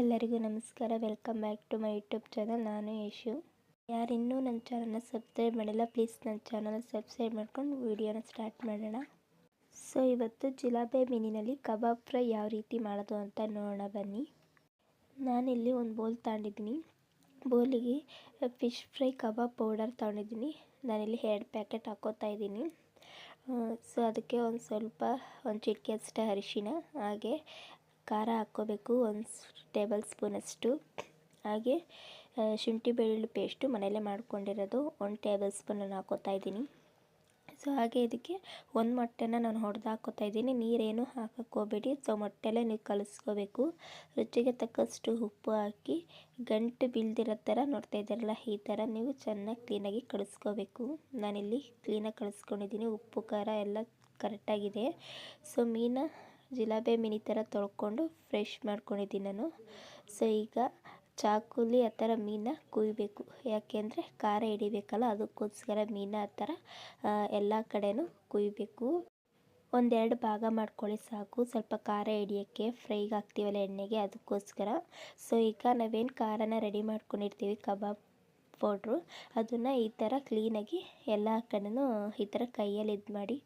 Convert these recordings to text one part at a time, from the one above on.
ಎಲ್ಲರಿಗೂ ನಮಸ್ಕಾರ. Welcome back to my YouTube channel ನಾನು ಯಶು. ಯಾರಿನ್ನೂ ನನ್ನ ಚಾನಲ್ನ ಸಬ್ಸ್ಕ್ರೈಬ್ ಮಾಡಿಲ್ಲ ಪ್ಲೀಸ್ ನನ್ನ ಚಾನಲ್ನ ಸಬ್ಸ್ಕ್ರೈಬ್ ಮಾಡ್ಕೊಂಡು ವೀಡಿಯೋನ ಸ್ಟಾರ್ಟ್ ಮಾಡೋಣ. ಸೊ ಇವತ್ತು ಜಿಲಾಬೆ ಮೀನಿನಲ್ಲಿ ಕಬಾಬ್ ಫ್ರೈ ಯಾವ ರೀತಿ ಮಾಡೋದು ಅಂತ ನೋಡೋಣ ಬನ್ನಿ. ನಾನಿಲ್ಲಿ ಒಂದು ಬೋಲ್ ತಗೊಂಡಿದ್ದೀನಿ. ಬೋಲಿಗೆ ಫಿಶ್ ಫ್ರೈ ಕಬಾಬ್ ಪೌಡರ್ ತಗೊಂಡಿದ್ದೀನಿ. ನಾನಿಲ್ಲಿ ಎರಡು ಪ್ಯಾಕೆಟ್ ಹಾಕೋತಾ ಇದ್ದೀನಿ. ಸೊ ಅದಕ್ಕೆ ಒಂದು ಸ್ವಲ್ಪ, ಒಂದು ಚಿಟಿಕೆ ಅಷ್ಟೇ ಅರಿಶಿನ, ಹಾಗೆ ಖಾರ ಹಾಕ್ಕೋಬೇಕು, ಒಂದು ಟೇಬಲ್ ಸ್ಪೂನಷ್ಟು ಹಾಗೆ ಶುಂಠಿ ಬೆಳ್ಳುಳ್ಳಿ ಪೇಸ್ಟು ಮನೆಯಲ್ಲೇ ಮಾಡ್ಕೊಂಡಿರೋದು. ಒಂದು ಟೇಬಲ್ ಸ್ಪೂನನ್ನು ಹಾಕೋತಾ ಇದ್ದೀನಿ. ಸೊ, ಹಾಗೆ ಇದಕ್ಕೆ ಒಂದು ಮೊಟ್ಟೆನ ನಾನು ಹೊಡೆದು ಹಾಕೋತಾ ಇದ್ದೀನಿ. ನೀರೇನು ಹಾಕಕ್ಕೆ ಹೋಗ್ಬೇಡಿ ಸೊ, ಮೊಟ್ಟೆಲ್ಲೇ ನೀವು ಕಲಿಸ್ಕೋಬೇಕು. ರುಚಿಗೆ ತಕ್ಕಷ್ಟು ಉಪ್ಪು ಹಾಕಿ, ಗಂಟು ಬೀಳ್ದಿರೋ ಥರ ನೋಡ್ತಾ ಇದ್ದಾರಲ್ಲ, ಈ ಥರ ನೀವು ಚೆನ್ನಾಗಿ ಕ್ಲೀನಾಗಿ ಕಳಿಸ್ಕೋಬೇಕು ನಾನಿಲ್ಲಿ ಕ್ಲೀನಾಗಿ ಕಳಿಸ್ಕೊಂಡಿದ್ದೀನಿ ಉಪ್ಪು, ಖಾರ ಎಲ್ಲ ಕರೆಕ್ಟಾಗಿದೆ ಸೊ, ಮೀನ ಜಿಲಾಬೆ ಮಿನಿ ಥರ ತೊಳ್ಕೊಂಡು ಫ್ರೆಶ್ ಮಾಡ್ಕೊಂಡಿದ್ದೀನಿ ನಾನು. ಸೊ ಈಗ ಚಾಕುಲಿ ಆ ಥರ ಮೀನ ಕುಯ್ಬೇಕು. ಯಾಕೆಂದರೆ ಖಾರ ಹಿಡಿಬೇಕಲ್ಲ, ಅದಕ್ಕೋಸ್ಕರ ಮೀನ ಆ ಥರ ಎಲ್ಲ ಕಡೆಯೂ ಕುಯ್ಬೇಕು. ಒಂದೆರಡು ಭಾಗ ಮಾಡ್ಕೊಳ್ಳಿ ಸಾಕು. ಸ್ವಲ್ಪ ಖಾರ ಹಿಡಿಯೋಕ್ಕೆ ಫ್ರೈಗೆ ಹಾಕ್ತೀವಲ್ಲ ಎಣ್ಣೆಗೆ, ಅದಕ್ಕೋಸ್ಕರ. ಸೊ ಈಗ ನಾವೇನು ಖಾರನ ರೆಡಿ ಮಾಡ್ಕೊಂಡಿರ್ತೀವಿ, ಕಬಾಬ್ ಪೌಡ್ರು ಅದನ್ನು ಈ ಥರ ಕ್ಲೀನಾಗಿ ಎಲ್ಲ ಕಡೆನೂ ಈ ಥರ ಕೈಯಲ್ಲಿ ಇದು ಮಾಡಿ.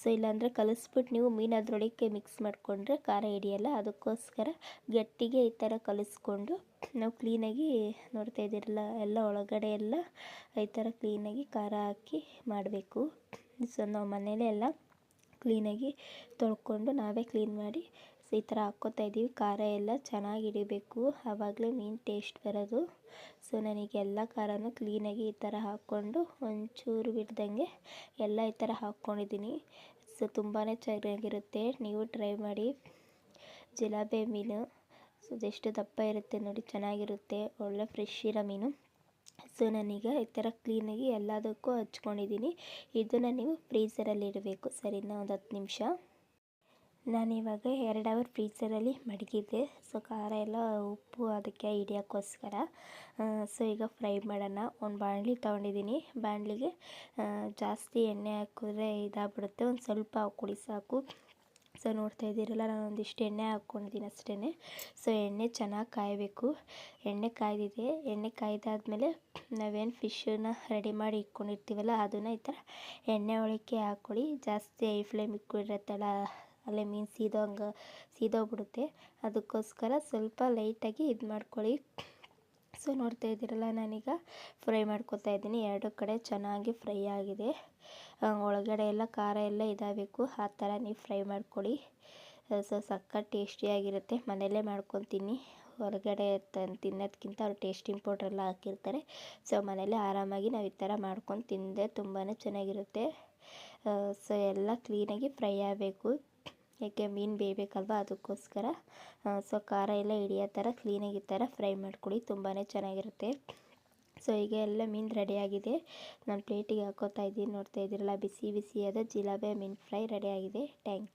ಸೊ ಇಲ್ಲಾಂದರೆ ಕಲಿಸ್ಬಿಟ್ಟು ನೀವು ಮೀನು ಅದರೊಳಗೆ ಮಿಕ್ಸ್ ಮಾಡಿಕೊಂಡ್ರೆ ಖಾರ ಹಿಡಿಯಲ್ಲ, ಅದಕ್ಕೋಸ್ಕರ ಗಟ್ಟಿಗೆ ಈ ಥರ ಕಲಿಸ್ಕೊಂಡು ನಾವು ಕ್ಲೀನಾಗಿ ನೋಡ್ತಾ ಇದ್ದೀರಲ್ಲ, ಎಲ್ಲ ಒಳಗಡೆ ಎಲ್ಲ ಈ ಥರ ಕ್ಲೀನಾಗಿ ಖಾರ ಹಾಕಿ ಮಾಡಬೇಕು. ಸೊ ನಾವು ಮನೇಲೆ ಎಲ್ಲ ಕ್ಲೀನಾಗಿ ತೊಳ್ಕೊಂಡು ನಾವೇ ಕ್ಲೀನ್ ಮಾಡಿ ಈ ಥರ ಹಾಕ್ಕೋತಾ ಇದ್ದೀವಿ. ಖಾರ ಎಲ್ಲ ಚೆನ್ನಾಗಿ ಹಿಡಿಬೇಕು. ಆವಾಗಲೇ ಮೀನು ಟೇಸ್ಟ್ ಬರೋದು. ಸೊ ನನಗೆ ಎಲ್ಲ ಖಾರನೂ ಕ್ಲೀನಾಗಿ ಈ ಥರ ಹಾಕ್ಕೊಂಡು ಒಂಚೂರು ಬಿಡ್ದಂಗೆ ಎಲ್ಲ ಈ ಥರ ಹಾಕ್ಕೊಂಡಿದ್ದೀನಿ. ಸೊ ತುಂಬಾ ಚೆನ್ನಾಗಿರುತ್ತೆ. ನೀವು ಟ್ರೈ ಮಾಡಿ. ಜಿಲಾಬೆ ಮೀನು. ಸೊ ಅದೆಷ್ಟು ದಪ್ಪ ಇರುತ್ತೆ ನೋಡಿ, ಚೆನ್ನಾಗಿರುತ್ತೆ. ಒಳ್ಳೆ ಫ್ರೆಶ್ ಇರೋ ಮೀನು. ಸೊ ನಾನೀಗ ಈ ಥರ ಕ್ಲೀನಾಗಿ ಎಲ್ಲದಕ್ಕೂ ಹಚ್ಕೊಂಡಿದ್ದೀನಿ. ಇದನ್ನು ನೀವು ಫ್ರೀಝರಲ್ಲಿ ಇಡಬೇಕು. ಸರಿನಾ? ಒಂದು ಹತ್ತು ನಿಮಿಷ. ನಾನಿವಾಗ ಎರಡು ಅವರ್ ಫ್ರೀಜರಲ್ಲಿ ಮಡಗಿದ್ದೆ. ಸೊ ಖಾರ ಎಲ್ಲ ಉಪ್ಪು ಅದಕ್ಕೆ ಹಿಡಿಯೋಕ್ಕೋಸ್ಕರ ಸೊ ಈಗ ಫ್ರೈ ಮಾಡೋಣ. ಒಂದು ಬಾಣಲಿ ತೊಗೊಂಡಿದ್ದೀನಿ. ಬಾಣಲಿಗೆ ಜಾಸ್ತಿ ಎಣ್ಣೆ ಹಾಕಿದ್ರೆ ಇದಾಗ್ಬಿಡುತ್ತೆ. ಒಂದು ಸ್ವಲ್ಪ ಹಾಕ್ಕೊಡಿ ಸಾಕು. ಸೊ ನೋಡ್ತಾ ಇದ್ದೀರಲ್ಲ, ನಾನು ಒಂದಿಷ್ಟು ಎಣ್ಣೆ ಹಾಕ್ಕೊಂಡಿದ್ದೀನಿ ಅಷ್ಟೇ ಸೊ ಎಣ್ಣೆ ಚೆನ್ನಾಗಿ ಕಾಯಬೇಕು. ಎಣ್ಣೆ ಕಾಯ್ದಿದೆ. ಎಣ್ಣೆ ಕಾಯ್ದಾದ್ಮೇಲೆ ನಾವೇನು ಫಿಶನ್ನ ರೆಡಿ ಮಾಡಿ ಇಟ್ಕೊಂಡಿರ್ತೀವಲ್ಲ, ಅದನ್ನು ಈ ಥರ ಎಣ್ಣೆ ಒಳಕ್ಕೆ ಹಾಕ್ಕೊಳ್ಳಿ ಜಾಸ್ತಿ ಐ ಫ್ಲೇಮ್ ಇಟ್ಕೊಂಡಿರತ್ತಲ್ಲ ಅಲ್ಲೇ ಮೀನು ಸೀದೋಂಗೆ, ಸೀದೋಗ್ಬಿಡುತ್ತೆ. ಅದಕ್ಕೋಸ್ಕರ ಸ್ವಲ್ಪ ಲೈಟಾಗಿ ಇದು ಮಾಡ್ಕೊಳ್ಳಿ. ಸೊ ನೋಡ್ತಾ ಇದ್ದೀರಲ್ಲ, ನಾನೀಗ ಫ್ರೈ ಮಾಡ್ಕೊತಾ ಇದ್ದೀನಿ. ಎರಡು ಕಡೆ ಚೆನ್ನಾಗಿ ಫ್ರೈ ಆಗಿದೆ. ಒಳಗಡೆ ಎಲ್ಲ ಖಾರ ಎಲ್ಲ ಇದಾಗಬೇಕು. ಆ ಥರ ನೀವು ಫ್ರೈ ಮಾಡ್ಕೊಳ್ಳಿ. ಸೊ ಸಕ್ಕ ಟೇಸ್ಟಿಯಾಗಿರುತ್ತೆ ಮನೆಯಲ್ಲೇ ಮಾಡ್ಕೊತೀನಿ. ಹೊರಗಡೆ ತಿನ್ನೋದಕ್ಕಿಂತ ಅವ್ರು ಟೇಸ್ಟಿಂಗ್ ಪೌಡ್ರೆಲ್ಲ ಹಾಕಿರ್ತಾರೆ. ಸೊ ಮನೇಲೆ ಆರಾಮಾಗಿ ನಾವು ಈ ಥರ ಮಾಡ್ಕೊಂಡು ತಿಂದರೆ ತುಂಬಾ ಚೆನ್ನಾಗಿರುತ್ತೆ. ಸೊ, ಎಲ್ಲ ಕ್ಲೀನಾಗಿ ಫ್ರೈ ಆಗಬೇಕು. ಯಾಕೆ ಮೀನು ಬೇಯಬೇಕಲ್ವ ಅದಕ್ಕೋಸ್ಕರ? ಸೊ ಖಾರ ಎಲ್ಲ ಹಿಡಿಯೋ ಥರ ಕ್ಲೀನಾಗಿ ಈ ಥರ ಫ್ರೈ ಮಾಡ್ಕೊಳ್ಳಿ ತುಂಬಾ ಚೆನ್ನಾಗಿರುತ್ತೆ. ಸೊ ಈಗ ಎಲ್ಲ ಮೀನು ರೆಡಿಯಾಗಿದೆ ನಾನು ಪ್ಲೇಟಿಗೆ ಹಾಕೋತಾ ಇದ್ದೀನಿ, ನೋಡ್ತಾ ಇದ್ದೀರಲ್ಲ, ಬಿಸಿ ಬಿಸಿಯಾದ ಜಿಲಾಬೆ ಮೀನು ಫ್ರೈ ರೆಡಿಯಾಗಿದೆ ಟ್ಯಾಂಕ್ ಯು